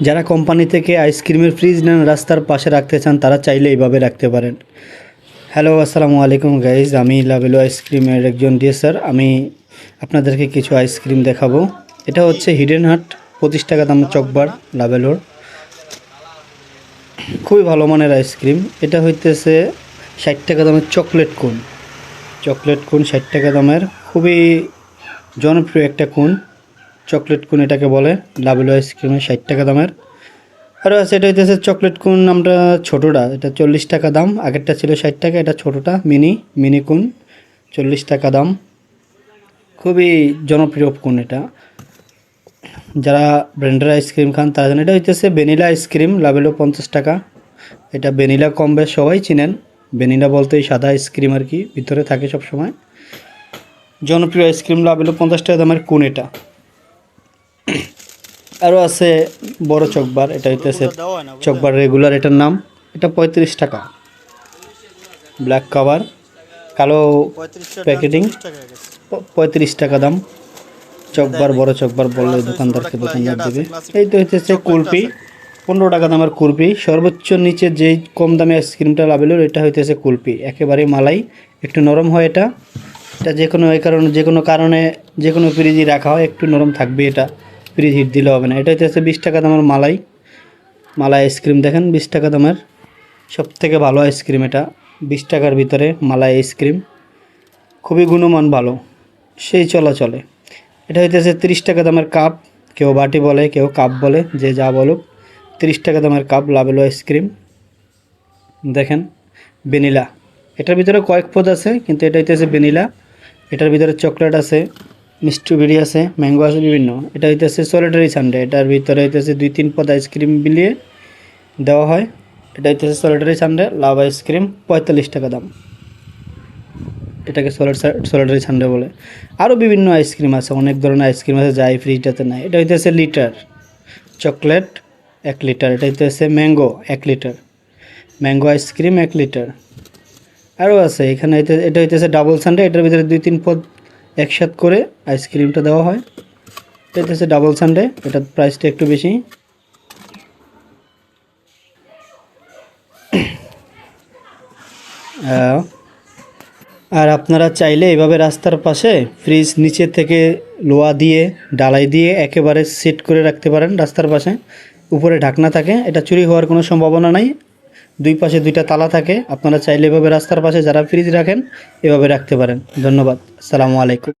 যারা কোম্পানি থেকে আইসক্রিমের ফ্রিজ নেন রাস্তার পাশে রাখতে চান, তারা চাইলে এইভাবে রাখতে পারেন। হ্যালো, আসসালামু আলাইকুম গাইজ আমি লাভেলো আইসক্রিমের একজন ডিএসার আমি আপনাদেরকে কিছু আইসক্রিম দেখাবো। এটা হচ্ছে হিডেন হাট পঁচিশ টাকা দাম চকবার লাভেলোর। খুবই ভালো মানের আইসক্রিম। এটা হইতেছে ষাট টাকা দামের চকলেট কোন। চকলেট কোন ষাট টাকা দামের। খুবই জনপ্রিয় একটা কোন। চকলেট কোন এটাকে বলে লাভেলো আইসক্রিমে ষাট টাকা দামের। আরও আছে, এটা হইতেছে চকলেট কোন, আমরা ছোটোটা, এটা চল্লিশ টাকা দাম, আগেরটা ছিল ষাট টাকা, এটা ছোটোটা, মিনি মিনি কোন, চল্লিশ টাকা দাম। খুবই জনপ্রিয় কোন এটা। যারা ব্র্যান্ডের আইসক্রিম খান, তারা জানেন এটা হইতেছে ভ্যানিলা আইসক্রিম লাভেলো পঞ্চাশ টাকা। এটা ভ্যানিলা কম বেশ সবাই চিনেন। ভ্যানিলা বলতে এই সাদা আইসক্রিম আর কি, ভিতরে থাকে সব সময় জনপ্রিয় আইসক্রিম লাভেলো পঞ্চাশ টাকা দামের কোন এটা। আরও আছে বড় চকবার এটা হইতেছে চকবার রেগুলার এটার নাম এটা পঁয়ত্রিশ টাকা। ব্ল্যাক কাভার কালো প্যাকেটিং পঁয়ত্রিশ টাকা দাম। চকবার বড় চকবার বললে দোকানদারকে দোকানদার দেবে। এই তো হচ্ছে কুলপি পনেরো টাকা দামের কুলপি। সর্বোচ্চ নিচে যেই কম দামে আইসক্রিমটা লাভেল এটা হইতেছে কুলপি। একেবারে মালাই একটু নরম হয় এটা। এটা যে কোনো এই কারণে যে কোনো কারণে যে কোনো ফ্রিজে রাখা হয় একটু নরম থাকবে এটা। ফ্রিজ হিট দিলে হবে না। এটা হইতেছে বিশ টাকা দামের মালাই। মালাই আইসক্রিম দেখেন, বিশ টাকা দামের। সব থেকে ভালো আইসক্রিম এটা। বিশ টাকার ভিতরে মালাই আইসক্রিম খুবই গুণমান ভালো। সেই চলাচলে। এটা হইতেছে তিরিশ টাকা দামের কাপ কেউ বাটি বলে, কেউ কাপ বলে, যে যা বলুক। তিরিশ টাকা দামের কাপ লাভেলো আইসক্রিম দেখেন ভ্যানিলা এটার ভিতরে কয়েক পদ আছে, কিন্তু এটা হইতেছে ভ্যানিলা এটার ভিতরে চকলেট আছে। স্ট্রবেরি আছে, ম্যাঙ্গো আছে, বিভিন্ন। এটা হইতেছে সলিটারি সানডে এটার ভিতরে হইতেছে দুই তিন পদ আইসক্রিম বিলিয়ে দেওয়া হয়। এটা হইতেছে সলিটারি সানডে লাভ আইসক্রিম পঁয়তাল্লিশ টাকা দাম। এটাকে সলিড সলিটারি সানডে বলে। আরও বিভিন্ন আইসক্রিম আছে, অনেক ধরনের আইসক্রিম আছে যাই ফ্রিজটাতে নাই। এটা হইতেছে লিটার চকলেট এক লিটার এটা হইতেছে ম্যাঙ্গো এক লিটার ম্যাঙ্গো আইসক্রিম এক লিটার আরও আছে, এখানে এটা হইতেছে ডাবল সানডে এটার ভিতরে দুই তিন পদ একসাথ করে আইসক্রিমটা দেওয়া হয়। এটা হচ্ছে ডাবল সানডে এটার প্রাইসটা একটু বেশি। আর আপনারা চাইলে এভাবে রাস্তার পাশে ফ্রিজ নিচে থেকে লোয়া দিয়ে, ডালাই দিয়ে একেবারে সেট করে রাখতে পারেন রাস্তার পাশে। উপরে ঢাকনা থাকে, এটা চুরি হওয়ার কোনো সম্ভাবনা নাই। দুই পাশে দুইটা তালা থাকে। আপনারা চাইলে এভাবে রাস্তার পাশে যারা ফ্রিজ রাখেন, এভাবে রাখতে পারেন। ধন্যবাদ। সালামু আলাইকুম।